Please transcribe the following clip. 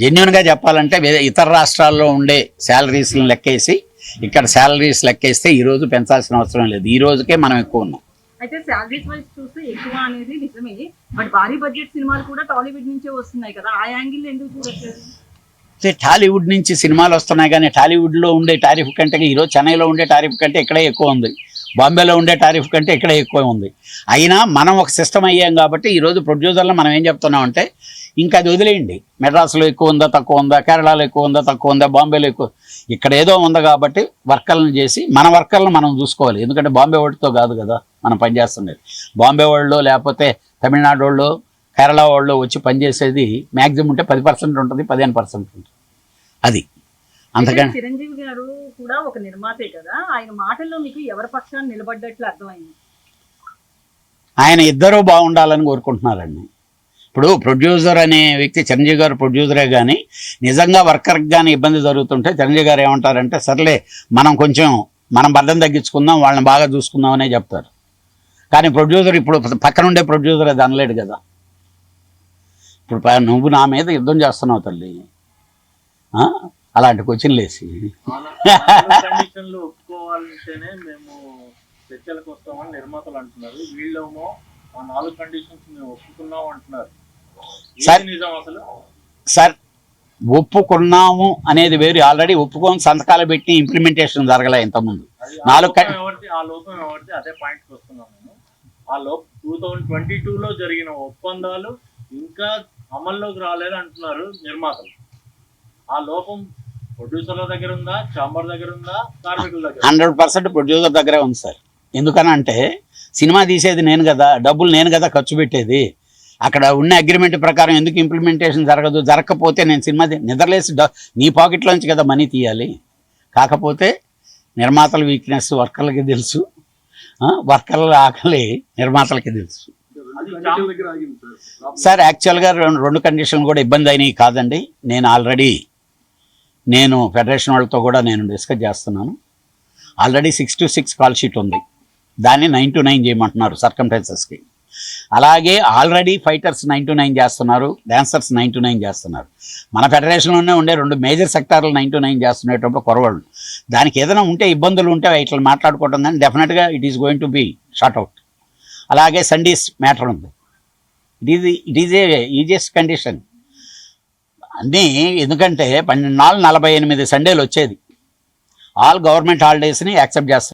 జెన్యున్గా చెప్పాలంటే వేరే ఇతర రాష్ట్రాల్లో ఉండే శాలరీస్ని లెక్కేసి ఇక్కడ శాలరీస్ లెక్కేస్తే ఈ రోజు పెంచాల్సిన అవసరం లేదు. ఈ రోజుకే మనం ఎక్కువ ఉన్నాం. అయితే శాలరీస్ వైజ్ చూస్తే ఎక్కువ అనేది నిజమే. బట్ భారీ బడ్జెట్ సినిమాలు కూడా టాలీవుడ్ నుంచే వస్తున్నాయి కదా. ఆ యాంగిల్ ఎందుకు చూడట్లేదు? అయితే టాలీవుడ్ నుంచి సినిమాలు వస్తున్నాయి కానీ టాలీవుడ్లో ఉండే టారిఫ్ కంటే ఈరోజు చెన్నైలో ఉండే టారిఫ్ కంటే ఇక్కడే ఎక్కువ ఉంది. బాంబేలో ఉండే టారిఫ్ కంటే ఇక్కడే ఎక్కువ ఉంది. అయినా మనం ఒక సిస్టమ్ అయ్యాం కాబట్టి ఈరోజు ప్రొడ్యూసర్లో మనం ఏం చెప్తున్నామంటే ఇంకా అది వదిలేయండి. మెడ్రాస్లో ఎక్కువ ఉందా తక్కువ ఉందా కేరళలో ఎక్కువ ఉందా తక్కువ ఉందా బాంబేలో ఎక్కువ ఇక్కడ ఏదో ఉంది కాబట్టి వర్కర్లను చేసి మన వర్కర్లను మనం చూసుకోవాలి. ఎందుకంటే బాంబే వాళ్ళతో కాదు కదా మనం పనిచేస్తుండేది బాంబే వాళ్ళు లేకపోతే తమిళనాడు వాళ్ళు కేరళ వాళ్ళు వచ్చి పనిచేసేది మ్యాక్సిమం ఉంటే పది పర్సెంట్ ఉంటుంది పదిహేను పర్సెంట్ ఉంటుంది. అది. అయితే చిరంజీవి గారు కూడా ఒక నిర్మాతే కదా ఆయన మాటల్లో మీకు ఎవరి పక్షాన్ని నిలబడ్డట్లు అర్థమైంది? ఆయన ఇద్దరూ బాగుండాలని కోరుకుంటున్నారండి. ఇప్పుడు ప్రొడ్యూసర్ అనే వ్యక్తి చిరంజీవి గారు ప్రొడ్యూసరే కానీ నిజంగా వర్కర్కి కానీ ఇబ్బంది జరుగుతుంటే చిరంజీవి గారు ఏమంటారంటే సర్లే మనం కొంచెం మనం బద్దం తగ్గించుకుందాం వాళ్ళని బాగా చూసుకుందాం అనే చెప్తారు. కానీ ప్రొడ్యూసర్ ఇప్పుడు పక్కన ఉండే ప్రొడ్యూసర్ అది అనలేడు కదా. ఇప్పుడు నువ్వు నా మీద యుద్ధం చేస్తున్నావు తల్లి? అలాంటి క్వశ్చన్లు వేసి కండిషన్లు ఒప్పుకోవాలంటేనే మేము చర్చలకు వస్తామని నిర్మాతలు అంటున్నారు. వీళ్ళేమో ఆ నాలుగు కండిషన్స్ మేము ఒప్పుకున్నాం అంటున్నారు. సార్- నిజం అసలు? సార్ ఒప్పుకున్నాము అనేది వేరు. ఆల్రెడీ ఒప్పుకొని సంతకాలు పెట్టి ఇంప్లిమెంటేషన్ జరగలే ఇంతకుముందు. నాలుగు ఆ లోపం ఎవరిది? అదే పాయింట్కి నేను. ఆ లోపం టూ థౌజండ్ ట్వంటీ లో జరిగిన ఒప్పందాలు ఇంకా అమల్లోకి రాలేదు అంటున్నారు నిర్మాతలు. ఆ లోపం ప్రొడ్యూసర్ల దగ్గర ఉందా? చాంబర్ దగ్గర ఉందా? కార్మికుల దగ్గర ఉందా? హండ్రెడ్ పర్సెంట్ ప్రొడ్యూసర్ దగ్గరే ఉంది సార్. ఎందుకనంటే సినిమా తీసేది నేను కదా డబ్బులు నేను కదా ఖర్చు పెట్టేది. అక్కడ ఉన్న అగ్రిమెంట్ ప్రకారం ఎందుకు ఇంప్లిమెంటేషన్ జరగదు? జరగకపోతే నేను సినిమా నిద్రలేసి డ- నీ పాకెట్లోంచి కదా మనీ తీయాలి. కాకపోతే నిర్మాతల వీక్నెస్ వర్కర్లకి తెలుసు. వర్కర్ల ఆకలి నిర్మాతలకి తెలుసు. సార్. యాక్చువల్గా రెండు రెండు కండిషన్లు కూడా ఇబ్బంది అయినాయి కాదండి. నేను ఆల్రెడీ నేను ఫెడరేషన్ వాళ్ళతో కూడా నేను డిస్కస్ చేస్తున్నాను. Already six to six call sheet ఉంది. దాన్ని నైన్ టు నైన్ చేయమంటున్నారు సర్కంటెన్సెస్కి అలాగే already fighters nine to nine చేస్తున్నారు డాన్సర్స్ నైన్ టు నైన్ చేస్తున్నారు. మన ఫెడరేషన్లోనే ఉండే రెండు మేజర్ సెక్టార్లు నైన్ టు నైన్ చేస్తున్నప్పుడు కొరవాళ్ళు. దానికి ఏదైనా ఉంటే ఇబ్బందులు ఉంటే ఇట్లా మాట్లాడుకోవడం కానీ డెఫినెట్గా it is going to be short out అలాగే సండీస్ మ్యాటర్ ఉంది. It is it is a easiest condition అన్నీ ఎందుకంటే పన్నెండు నాలుగు నలభై ఎనిమిది సండేలు వచ్చేది. ఆల్ గవర్నమెంట్ హాలిడేస్ని యాక్సెప్ట్ చేస్తారు.